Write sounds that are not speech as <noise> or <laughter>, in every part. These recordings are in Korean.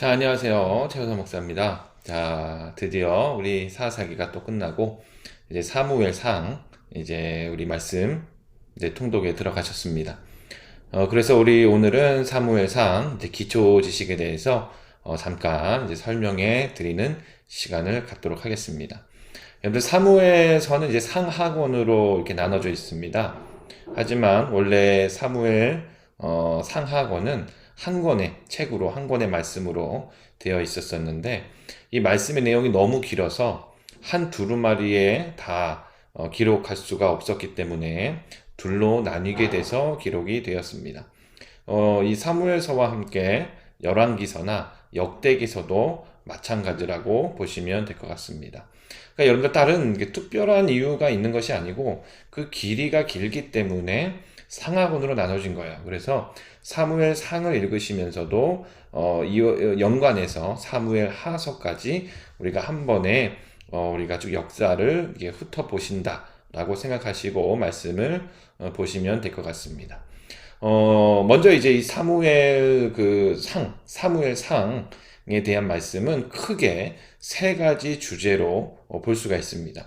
자, 안녕하세요. 최호선 목사입니다. 자, 드디어 우리 사사기가 또 끝나고, 이제 사무엘 상, 이제 우리 말씀, 이제 통독에 들어가셨습니다. 어, 그래서 우리 오늘은 사무엘 상, 이제 기초 지식에 대해서, 어, 잠깐 이제 설명해 드리는 시간을 갖도록 하겠습니다. 여러분들 사무엘서는 이제 상하권으로 이렇게 나눠져 있습니다. 하지만 원래 사무엘, 어, 상하권은 한 권의 책으로, 한 권의 말씀으로 되어 있었었는데, 이 말씀의 내용이 너무 길어서 한 두루마리에 다 어, 기록할 수가 없었기 때문에 둘로 나뉘게 돼서 기록이 되었습니다. 어, 이 사무엘서와 함께 열왕기서나 역대기서도 마찬가지라고 보시면 될 것 같습니다. 그러니까 여러분들 다른 특별한 이유가 있는 것이 아니고 그 길이가 길기 때문에 상하권으로 나눠진 거예요. 그래서 사무엘 상을 읽으시면서도 어, 이 연관해서 사무엘 하서까지 우리가 한 번에 어, 우리가 쭉 역사를 이게 훑어 보신다라고 생각하시고 말씀을 어, 보시면 될 것 같습니다. 어, 먼저 이제 이 사무엘 그 상, 사무엘 상에 대한 말씀은 크게 세 가지 주제로 어, 볼 수가 있습니다.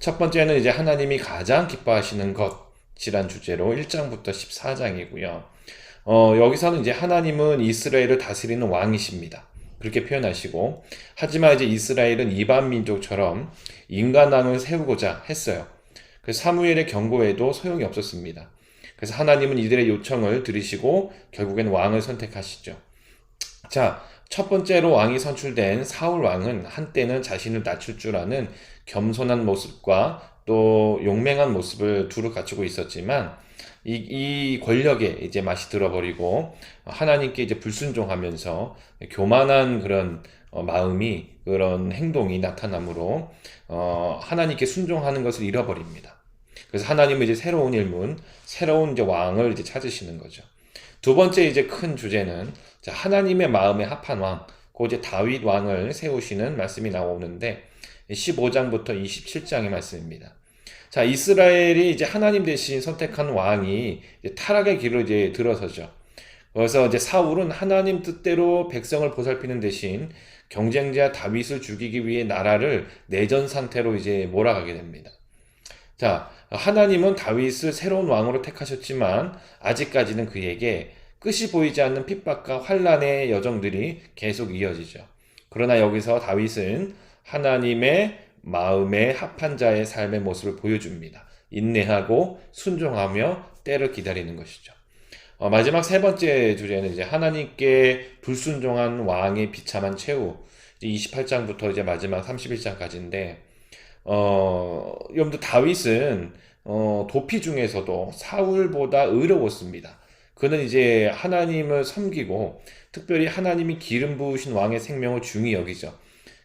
첫 번째는 이제 하나님이 가장 기뻐하시는 것이란 주제로 1장부터 14장이고요. 어, 여기서는 이제 하나님은 이스라엘을 다스리는 왕이십니다. 그렇게 표현하시고, 하지만 이제 이스라엘은 이반 민족처럼 인간왕을 세우고자 했어요. 그래서 사무엘의 경고에도 소용이 없었습니다. 그래서 하나님은 이들의 요청을 들으시고 결국엔 왕을 선택하시죠. 자, 첫 번째로 왕이 선출된 사울 왕은 한때는 자신을 낮출 줄 아는 겸손한 모습과 또 용맹한 모습을 두루 갖추고 있었지만 이, 이 권력에 이제 맛이 들어버리고 하나님께 이제 불순종하면서 교만한 그런 어, 마음이 그런 행동이 나타나므로 어, 하나님께 순종하는 것을 잃어버립니다. 그래서 하나님은 이제 새로운 일문, 새로운 이제 왕을 이제 찾으시는 거죠. 두 번째 이제 큰 주제는 하나님의 마음에 합한 왕, 그 이제 다윗 왕을 세우시는 말씀이 나오는데 15장부터 27장의 말씀입니다. 자, 이스라엘이 이제 하나님 대신 선택한 왕이 타락의 길을 이제 들어서죠. 그래서 이제 사울은 하나님 뜻대로 백성을 보살피는 대신 경쟁자 다윗을 죽이기 위해 나라를 내전 상태로 이제 몰아가게 됩니다. 자, 하나님은 다윗을 새로운 왕으로 택하셨지만 아직까지는 그에게 끝이 보이지 않는 핍박과 환란의 여정들이 계속 이어지죠. 그러나 여기서 다윗은 하나님의 마음에 합한 자의 삶의 모습을 보여줍니다. 인내하고 순종하며 때를 기다리는 것이죠. 어, 마지막 세 번째 주제는 이제 하나님께 불순종한 왕의 비참한 최후. 28장부터 이제 마지막 31장까지인데, 어, 여러분들 다윗은 어, 도피 중에서도 사울보다 의로웠습니다. 그는 이제 하나님을 섬기고 특별히 하나님이 기름 부으신 왕의 생명을 중히 여기죠.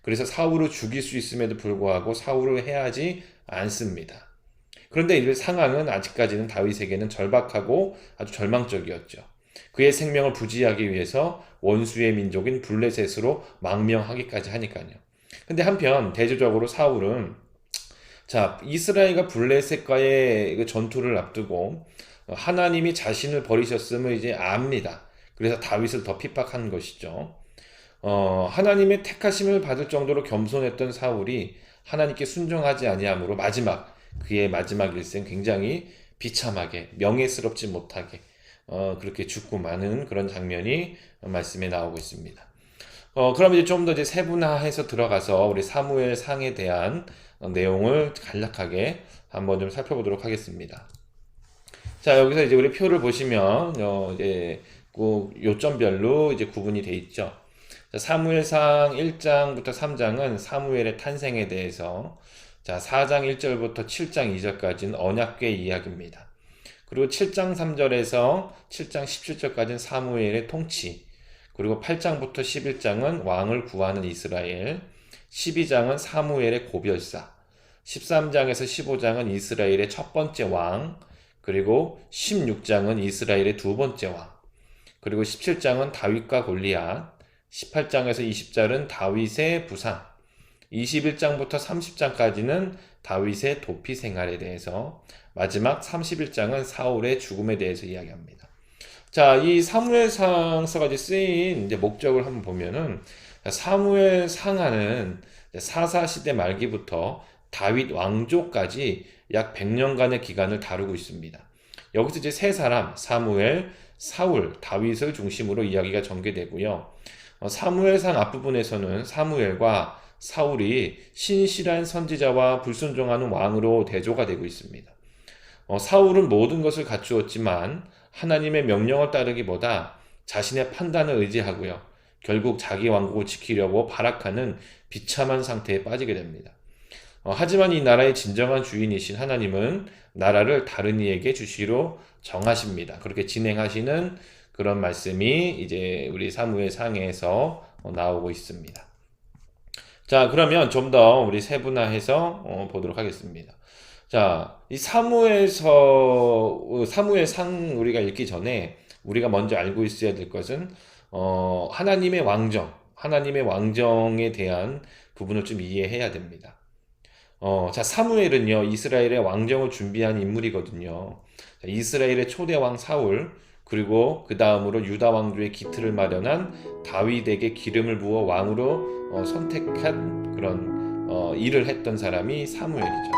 그래서 사울을 죽일 수 있음에도 불구하고 사울을 해하지 않습니다. 그런데 이 상황은 아직까지는 다윗에게는 절박하고 아주 절망적이었죠. 그의 생명을 부지하기 위해서 원수의 민족인 블레셋으로 망명하기까지 하니까요. 근데 한편 대조적으로 사울은 자 이스라엘과 블레셋과의 그 전투를 앞두고 하나님이 자신을 버리셨음을 이제 압니다. 그래서 다윗을 더 핍박한 것이죠. 어, 하나님의 택하심을 받을 정도로 겸손했던 사울이 하나님께 순종하지 아니함으로 마지막 그의 마지막 일생 굉장히 비참하게 명예스럽지 못하게 어, 그렇게 죽고 마는 그런 장면이 말씀에 나오고 있습니다. 어, 그럼 이제 좀 더 이제 세분화해서 들어가서 우리 사무엘 상에 대한 내용을 간략하게 한번 좀 살펴보도록 하겠습니다. 자, 여기서 이제 우리 표를 보시면, 어, 이제, 그 요점별로 이제 구분이 돼 있죠. 사무엘상 1장부터 3장은 사무엘의 탄생에 대해서 자, 4장 1절부터 7장 2절까지는 언약궤 이야기입니다. 그리고 7장 3절에서 7장 17절까지는 사무엘의 통치. 그리고 8장부터 11장은 왕을 구하는 이스라엘. 12장은 사무엘의 고별사. 13장에서 15장은 이스라엘의 첫 번째 왕. 그리고 16장은 이스라엘의 두 번째 왕. 그리고 17장은 다윗과 골리앗. 18장에서 20절은 다윗의 부상, 21장부터 30장까지는 다윗의 도피 생활에 대해서, 마지막 31장은 사울의 죽음에 대해서 이야기합니다. 자, 이 사무엘상서가 이제 쓰인 목적을 한번 보면은 사무엘 상하는 사사 시대 말기부터 다윗 왕조까지 약 100년간의 기간을 다루고 있습니다. 여기서 이제 세 사람 사무엘, 사울, 다윗을 중심으로 이야기가 전개되고요. 어, 사무엘상 앞부분에서는 사무엘과 사울이 신실한 선지자와 불순종하는 왕으로 대조가 되고 있습니다. 어, 사울은 모든 것을 갖추었지만 하나님의 명령을 따르기보다 자신의 판단을 의지하고요. 결국 자기 왕국을 지키려고 발악하는 비참한 상태에 빠지게 됩니다. 어, 하지만 이 나라의 진정한 주인이신 하나님은 나라를 다른 이에게 주시로 정하십니다. 그렇게 진행하시는 그런 말씀이 이제 우리 사무엘 상에서 어, 나오고 있습니다. 자, 그러면 좀 더 우리 세분화해서 어, 보도록 하겠습니다. 자, 이 사무에서 어, 사무의 상 우리가 읽기 전에 우리가 먼저 알고 있어야 될 것은 어, 하나님의 왕정, 하나님의 왕정에 대한 부분을 좀 이해해야 됩니다. 어, 자, 사무엘은요, 이스라엘의 왕정을 준비한 인물이거든요. 자, 이스라엘의 초대 왕 사울, 그리고 그 다음으로 유다 왕조의 기틀을 마련한 다윗에게 기름을 부어 왕으로 어, 선택한 그런 어, 일을 했던 사람이 사무엘이죠.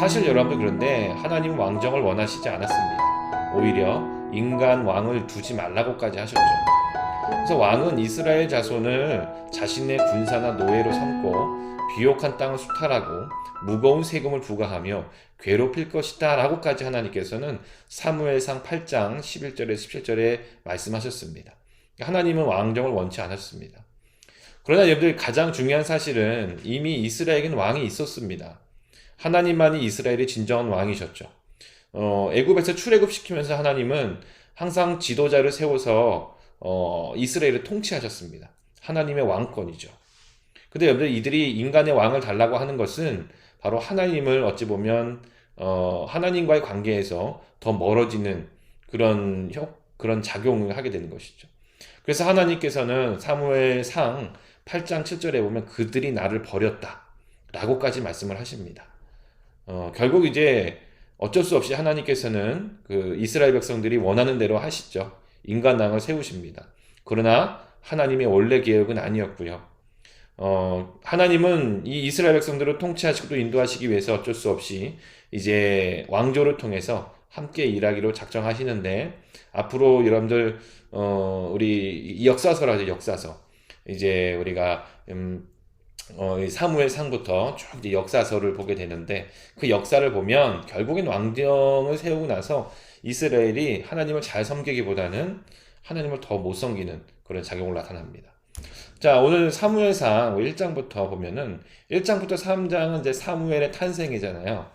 사실 여러분들 그런데 하나님 왕정을 원하시지 않았습니다. 오히려 인간 왕을 두지 말라고까지 하셨죠. 그래서 왕은 이스라엘 자손을 자신의 군사나 노예로 삼고 비옥한 땅을 수탈하고 무거운 세금을 부과하며 괴롭힐 것이다 라고까지 하나님께서는 사무엘상 8장 11절에 17절에 말씀하셨습니다. 하나님은 왕정을 원치 않았습니다. 그러나 여러분들 가장 중요한 사실은 이미 이스라엘에게는 왕이 있었습니다. 하나님만이 이스라엘의 진정한 왕이셨죠. 어, 애굽에서 출애굽 시키면서 하나님은 항상 지도자를 세워서 어, 이스라엘을 통치하셨습니다. 하나님의 왕권이죠. 근데 여러분들 이들이 인간의 왕을 달라고 하는 것은 바로 하나님을 어찌 보면 어, 하나님과의 관계에서 더 멀어지는 그런 효, 그런 작용을 하게 되는 것이죠. 그래서 하나님께서는 사무엘상 8장 7절에 보면 그들이 나를 버렸다. 라고까지 말씀을 하십니다. 어, 결국 이제 어쩔 수 없이 하나님께서는 그 이스라엘 백성들이 원하는 대로 하시죠. 인간왕을 세우십니다. 그러나 하나님의 원래 계획은 아니었고요. 어, 하나님은 이 이스라엘 백성들을 통치하시고 또 인도하시기 위해서 어쩔 수 없이 이제 왕조를 통해서 함께 일하기로 작정하시는데 앞으로 여러분들 어, 우리 역사서라죠 역사서 이제 우리가 음, 어, 사무엘 상부터 쭉 이제 역사서를 보게 되는데 그 역사를 보면 결국엔 왕정을 세우고 나서 이스라엘이 하나님을 잘 섬기기보다는 하나님을 더 못 섬기는 그런 작용을 나타납니다. 자, 오늘 사무엘상 1장부터 보면은 1장부터 3장은 이제 사무엘의 탄생이잖아요.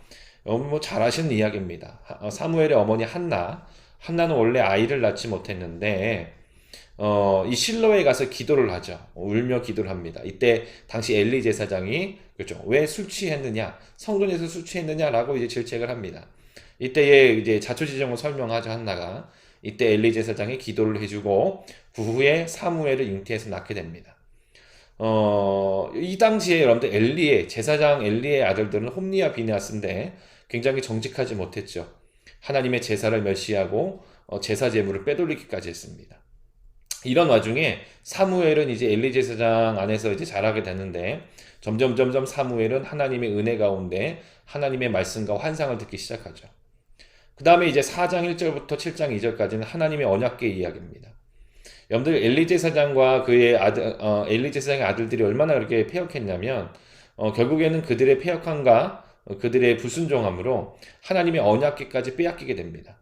뭐잘 아시는 이야기입니다. 어, 사무엘의 어머니 한나. 한나는 원래 아이를 낳지 못했는데 어, 이 실로에 가서 기도를 하죠. 울며 기도를 합니다. 이때 당시 엘리 제사장이 그렇죠. 왜 술 취했느냐? 성전에서 술 취했느냐라고 이제 질책을 합니다. 이때에 이제 자초지정을 설명하죠 한나가. 이때 엘리 제사장이 기도를 해주고 그 후에 사무엘을 잉태해서 낳게 됩니다. 어, 이 당시에 여러분들 엘리의 제사장 엘리의 아들들은 홈니와 비네아스인데 굉장히 정직하지 못했죠. 하나님의 제사를 멸시하고 어, 제사 제물을 빼돌리기까지 했습니다. 이런 와중에 사무엘은 이제 엘리 제사장 안에서 이제 자라게 되는데 점점 점점 사무엘은 하나님의 은혜 가운데 하나님의 말씀과 환상을 듣기 시작하죠. 그 다음에 이제 4장 1절부터 7장 2절까지는 하나님의 언약계 이야기입니다. 여러분들 엘리 제 사장과 그의 아들 어, 엘리 제 사장의 아들들이 얼마나 그렇게 폐역했냐면 어, 결국에는 그들의 폐역함과 그들의 불순종함으로 하나님의 언약계까지 빼앗기게 됩니다.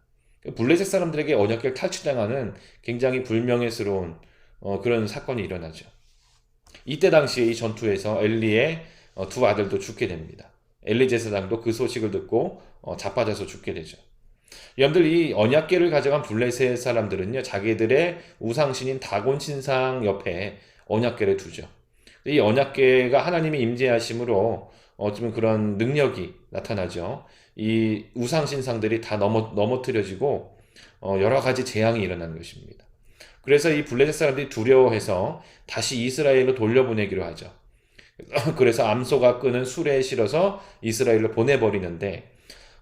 블레셋 사람들에게 언약계를 탈취당하는 굉장히 불명예스러운 어, 그런 사건이 일어나죠. 이때 당시에 이 전투에서 엘리의 어, 두 아들도 죽게 됩니다. 엘리 제 사장도 그 소식을 듣고 어, 자빠져서 죽게 되죠. 여러분들 이 언약계를 가져간 블레셋 사람들은요 자기들의 우상신인 다곤 신상 옆에 언약계를 두죠. 이 언약계가 하나님의 임재하심으로 어쩌면 그런 능력이 나타나죠. 이 우상 신상들이 다 넘어 넘어뜨려지고 어, 여러 가지 재앙이 일어나는 것입니다. 그래서 이 블레셋 사람들이 두려워해서 다시 이스라엘로 돌려보내기로 하죠. <laughs> 그래서 암소가 끄는 수레에 실어서 이스라엘로 보내버리는데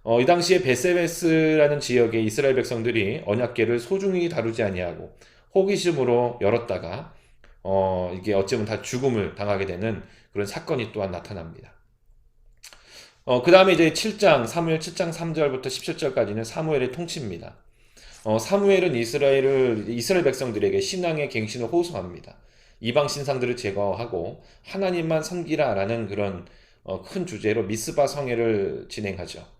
어, 이 당시에 베세베스라는 지역의 이스라엘 백성들이 언약궤를 소중히 다루지 아니하고 호기심으로 열었다가 어, 이게 어쩌면 다 죽음을 당하게 되는 그런 사건이 또한 나타납니다. 어, 그 다음에 이제 7장, 사무엘 7장 3절부터 17절까지는 사무엘의 통치입니다. 어, 사무엘은 이스라엘을, 이스라엘 백성들에게 신앙의 갱신을 호소합니다. 이방 신상들을 제거하고 하나님만 섬기라라는 그런 어, 큰 주제로 미스바 성회를 진행하죠.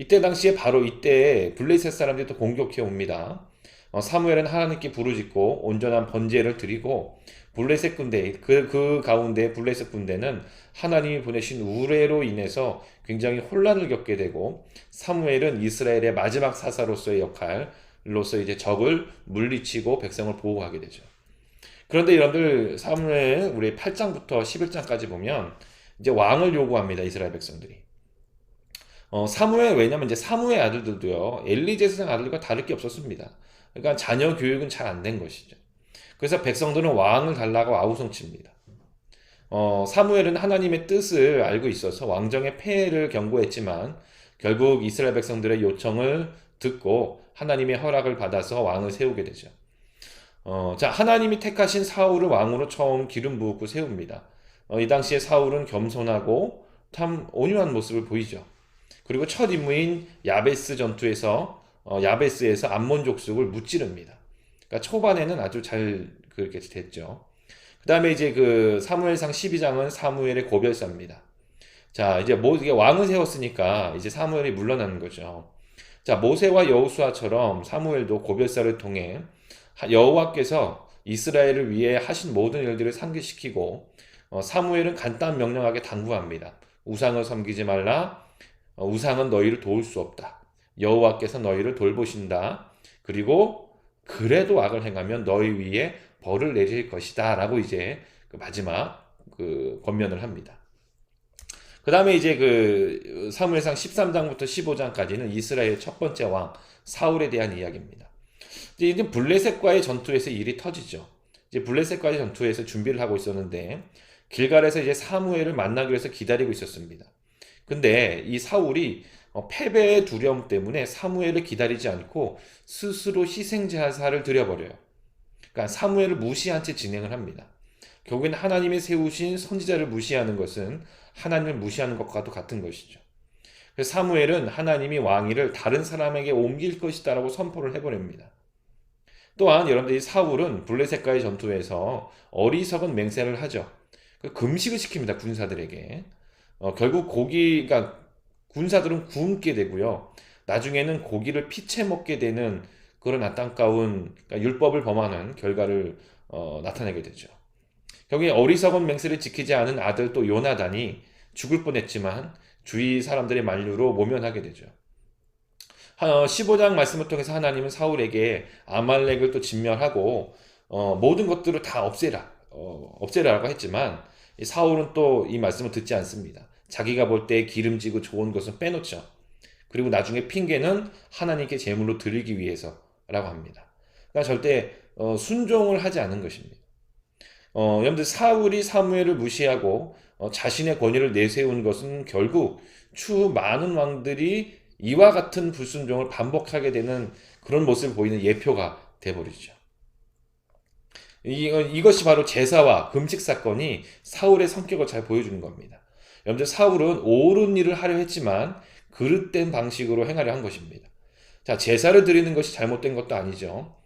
이때 당시에 바로 이때 블레셋 사람들이 또 공격해 옵니다. 어, 사무엘은 하나님께 부르짖고 온전한 번제를 드리고 블레셋 군대 그, 그 가운데 블레셋 군대는 하나님이 보내신 우레로 인해서 굉장히 혼란을 겪게 되고 사무엘은 이스라엘의 마지막 사사로서의 역할로서 이제 적을 물리치고 백성을 보호하게 되죠. 그런데 여러분들 사무엘 우리 8장부터 11장까지 보면 이제 왕을 요구합니다. 이스라엘 백성들이. 어, 사무엘 왜냐면 이제 사무엘 아들들도요. 엘리 제사장 아들과 다를 게 없었습니다. 그러니까 자녀 교육은 잘 안 된 것이죠. 그래서 백성들은 왕을 달라고 아우성칩니다. 어, 사무엘은 하나님의 뜻을 알고 있어서 왕정의 폐해를 경고했지만 결국 이스라엘 백성들의 요청을 듣고 하나님의 허락을 받아서 왕을 세우게 되죠. 어, 자, 하나님이 택하신 사울을 왕으로 처음 기름 부고 세웁니다. 어, 이 당시에 사울은 겸손하고 참 온유한 모습을 보이죠. 그리고 첫 임무인 야베스 전투에서 어, 야베스에서 암몬 족속을 무찌릅니다. 그러니까 초반에는 아주 잘 그렇게 됐죠. 그 다음에 이제 그 사무엘상 12장은 사무엘의 고별사입니다. 자, 이제 모, 이게 왕을 세웠으니까 이제 사무엘이 물러나는 거죠. 자, 모세와 여호수아처럼 사무엘도 고별사를 통해 여호와께서 이스라엘을 위해 하신 모든 일들을 상기시키고 어, 사무엘은 간단 명령하게 당부합니다. 우상을 섬기지 말라. 어, 우상은 너희를 도울 수 없다. 여호와께서 너희를 돌보신다. 그리고 그래도 악을 행하면 너희 위에 벌을 내릴 것이다 라고 이제 그 마지막 그 권면을 합니다. 그 다음에 이제 그 사무엘상 13장부터 15장까지는 이스라엘 첫 번째 왕 사울에 대한 이야기입니다. 이제 블레셋과의 전투에서 일이 터지죠. 이제 블레셋과의 전투에서 준비를 하고 있었는데 길갈에서 이제 사무엘을 만나기 위해서 기다리고 있었습니다. 근데 이 사울이 어, 패배의 두려움 때문에 사무엘을 기다리지 않고 스스로 희생 제사를 드려버려요. 그러니까 사무엘을 무시한 채 진행을 합니다. 결국엔 하나님이 세우신 선지자를 무시하는 것은 하나님을 무시하는 것과도 같은 것이죠. 사무엘은 하나님이 왕위를 다른 사람에게 옮길 것이다라고 선포를 해버립니다. 또한 여러분들이 사울은 블레셋과의 전투에서 어리석은 맹세를 하죠. 그 금식을 시킵니다 군사들에게. 어, 결국 고기가 군사들은 굶게 되고요. 나중에는 고기를 피채 먹게 되는 그런 안타까운 그러니까 율법을 범하는 결과를 어, 나타내게 되죠. 결국에 어리석은 맹세를 지키지 않은 아들 또 요나단이 죽을 뻔했지만 주위 사람들의 만류로 모면하게 되죠. 15장 어, 말씀을 통해서 하나님은 사울에게 아말렉을 또 진멸하고 어, 모든 것들을 다 없애라 어, 없애라라고 했지만 사울은 또 이 말씀을 듣지 않습니다. 자기가 볼 때 기름지고 좋은 것은 빼놓죠. 그리고 나중에 핑계는 하나님께 제물로 드리기 위해서라고 합니다. 그러니까 절대 어, 순종을 하지 않은 것입니다. 어, 여러분들 사울이 사무엘을 무시하고 어, 자신의 권위를 내세운 것은 결국 추후 많은 왕들이 이와 같은 불순종을 반복하게 되는 그런 모습을 보이는 예표가 돼버리죠. 이, 이것이 바로 제사와 금식 사건이 사울의 성격을 잘 보여주는 겁니다. 여러분들 사울은 옳은 일을 하려 했지만 그릇된 방식으로 행하려 한 것입니다. 자, 제사를 드리는 것이 잘못된 것도 아니죠.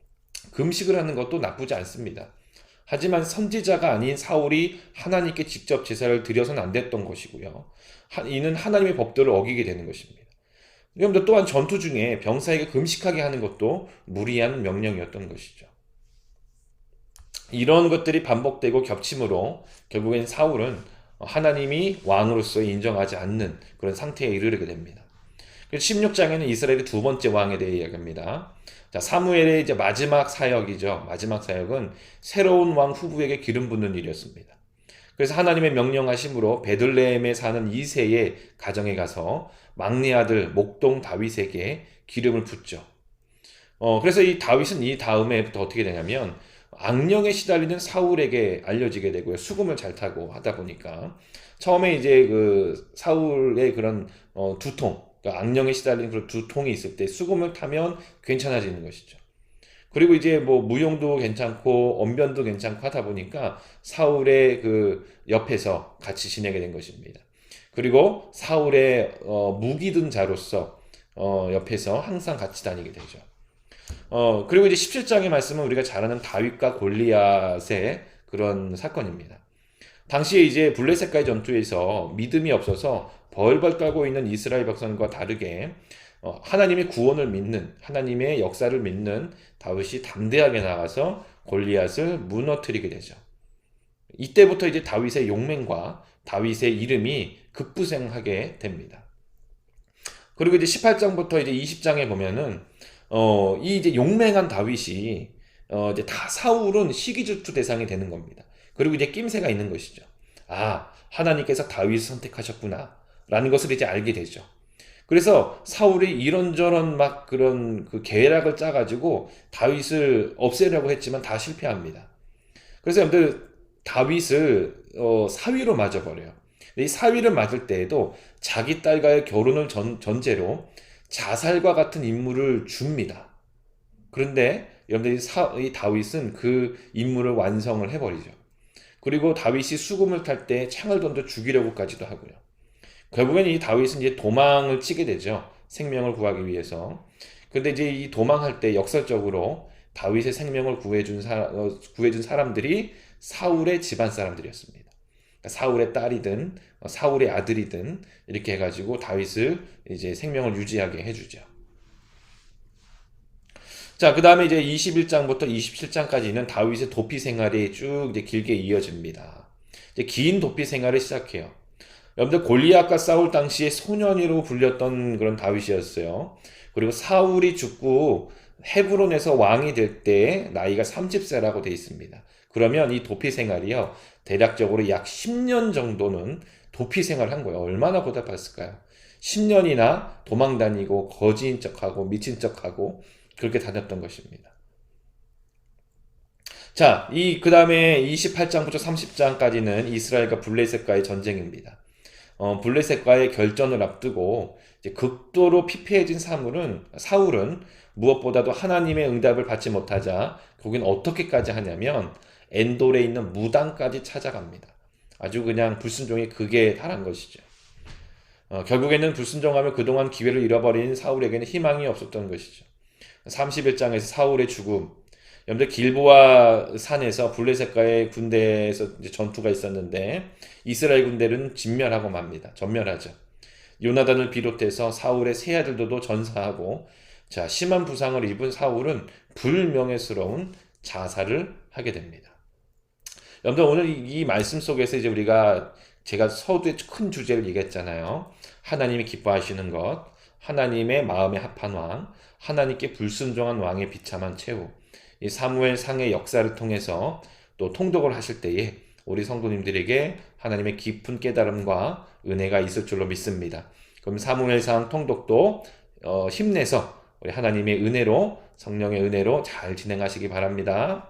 금식을 하는 것도 나쁘지 않습니다. 하지만 선지자가 아닌 사울이 하나님께 직접 제사를 드려서는 안 됐던 것이고요. 이는 하나님의 법도를 어기게 되는 것입니다. 여러분들 또한 전투 중에 병사에게 금식하게 하는 것도 무리한 명령이었던 것이죠. 이런 것들이 반복되고 겹침으로 결국엔 사울은 하나님이 왕으로서 인정하지 않는 그런 상태에 이르게 됩니다. 16장에는 이스라엘의 두 번째 왕에 대해 이야기합니다. 자, 사무엘의 이제 마지막 사역이죠. 마지막 사역은 새로운 왕 후보에게 기름 붓는 일이었습니다. 그래서 하나님의 명령하심으로 베들레헴에 사는 이세의 가정에 가서 막내 아들 목동 다윗에게 기름을 붓죠. 어, 그래서 이 다윗은 이 다음에 부터 어떻게 되냐면 악령에 시달리는 사울에게 알려지게 되고요. 수금을 잘 타고 하다 보니까 처음에 이제 그 사울의 그런 어, 두통 그러니까 악령에 시달린 그런 두통이 있을 때 수금을 타면 괜찮아지는 것이죠. 그리고 이제 뭐 무용도 괜찮고 언변도 괜찮고 하다 보니까 사울의 그 옆에서 같이 지내게 된 것입니다. 그리고 사울의 어, 무기 든 자로서 어, 옆에서 항상 같이 다니게 되죠. 어, 그리고 이제 17장의 말씀은 우리가 잘 아는 다윗과 골리앗의 그런 사건입니다. 당시에 이제 블레셋과의 전투에서 믿음이 없어서 벌벌 떨고 있는 이스라엘 백성과 다르게 어, 하나님의 구원을 믿는 하나님의 역사를 믿는 다윗이 담대하게 나가서 골리앗을 무너뜨리게 되죠. 이때부터 이제 다윗의 용맹과 다윗의 이름이 급부생하게 됩니다. 그리고 이제 18장부터 이제 20장에 보면은 어, 이 이제 용맹한 다윗이 어, 이제 다 사울은 시기 질투 대상이 되는 겁니다. 그리고 이제 낌새가 있는 것이죠. 아, 하나님께서 다윗을 선택하셨구나. 라는 것을 이제 알게 되죠. 그래서 사울이 이런저런 막 그런 그 계략을 짜가지고 다윗을 없애려고 했지만 다 실패합니다. 그래서 여러분들 다윗을 어, 사위로 맞아버려요. 이 사위를 맞을 때에도 자기 딸과의 결혼을 전, 전제로 자살과 같은 임무를 줍니다. 그런데 여러분들 이, 사, 이 다윗은 그 임무를 완성을 해버리죠. 그리고 다윗이 수금을 탈 때 창을 던져 죽이려고까지도 하고요. 결국엔 이 다윗은 이제 도망을 치게 되죠. 생명을 구하기 위해서. 근데 이제 이 도망할 때 역설적으로 다윗의 생명을 구해준, 사, 어, 구해준 사람들이 사울의 집안 사람들이었습니다. 그러니까 사울의 딸이든 어, 사울의 아들이든 이렇게 해가지고 다윗을 이제 생명을 유지하게 해주죠. 자, 그 다음에 이제 21장부터 27장까지는 다윗의 도피 생활이 쭉 이제 길게 이어집니다. 이제 긴 도피 생활을 시작해요. 여러분들 골리앗과 싸울 당시에 소년이로 불렸던 그런 다윗이었어요. 그리고 사울이 죽고 헤브론에서 왕이 될 때 나이가 30세라고 되어 있습니다. 그러면 이 도피 생활이요. 대략적으로 약 10년 정도는 도피 생활을 한 거예요. 얼마나 보답했을까요? 10년이나 도망 다니고 거지인 척하고 미친 척하고 그렇게 다녔던 것입니다. 자, 이 그 다음에 28장부터 30장까지는 이스라엘과 블레셋과의 전쟁입니다. 어, 블레셋과의 결전을 앞두고 극도로 피폐해진 사물은 사울은 무엇보다도 하나님의 응답을 받지 못하자 거긴 어떻게까지 하냐면 엔돌에 있는 무당까지 찾아갑니다. 아주 그냥 불순종의 극에 달한 것이죠. 어, 결국에는 불순종하며 그동안 기회를 잃어버린 사울에게는 희망이 없었던 것이죠. 31장에서 사울의 죽음. 여러분들 길보아 산에서 블레셋과의 군대에서 전투가 있었는데 이스라엘 군대는 진멸하고 맙니다. 전멸하죠. 요나단을 비롯해서 사울의 세 아들들도 전사하고 자 심한 부상을 입은 사울은 불명예스러운 자살을 하게 됩니다. 여러분들 오늘 이, 이 말씀 속에서 이제 우리가 제가 서두의 큰 주제를 얘기했잖아요. 하나님이 기뻐하시는 것, 하나님의 마음에 합한 왕, 하나님께 불순종한 왕의 비참한 최후. 이 사무엘 상의 역사를 통해서 또 통독을 하실 때에 우리 성도님들에게 하나님의 깊은 깨달음과 은혜가 있을 줄로 믿습니다. 그럼 사무엘상 통독도 어, 힘내서 우리 하나님의 은혜로 성령의 은혜로 잘 진행하시기 바랍니다.